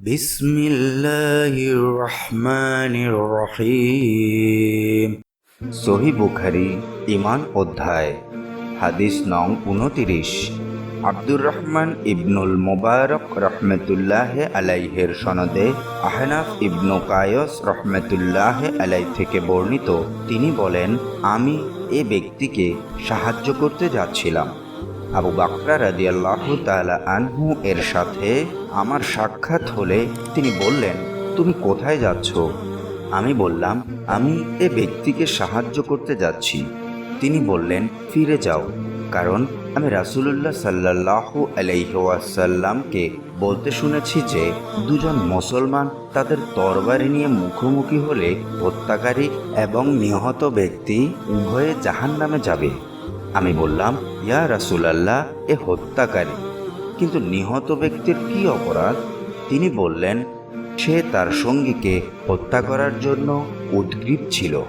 بسم الله الرحمن الرحيم সহি বুখারি ইমান অধ্যায় হাদিস নং উনতিরিশ আব্দুর রহমান ইবনুল মোবারক রহমতুল্লাহ আলাইহের সনদে আহনাফ ইবনু কায়স রহমতুল্লাহ আলাই থেকে বর্ণিত তিনি বলেন আমি এ ব্যক্তিকে সাহায্য করতে যাচ্ছিলাম আবু বাকরা রাদিয়াল্লাহ তাআলা আনহু এর সাথে আমার সাক্ষাৎ হলে তিনি বললেন, তুমি কোথায় যাচ্ছ? আমি বললাম, আমি এ ব্যক্তিকে সাহায্য করতে যাচ্ছি। তিনি বললেন, ফিরে যাও। কারণ আমি রাসূলুল্লাহ সাল্লাল্লাহু আলাইহি ওয়াসাল্লামকে বলতে শুনেছি যে, দুজন মুসলমান তাদের তরবারি নিয়ে মুখোমুখি হলে হত্যাকারী এবং নিহত ব্যক্তি উভয়ে জাহান্নামে যাবে। আমি বললাম, ইয়া রাসুলাল্লাহ, এ হত্যাকারী। কিন্তু নিহত ব্যক্তির কি অপরাধ? তিনি বললেন, সে তার সঙ্গীকে হত্যা করার জন্য উদ্গ্রীব ছিল।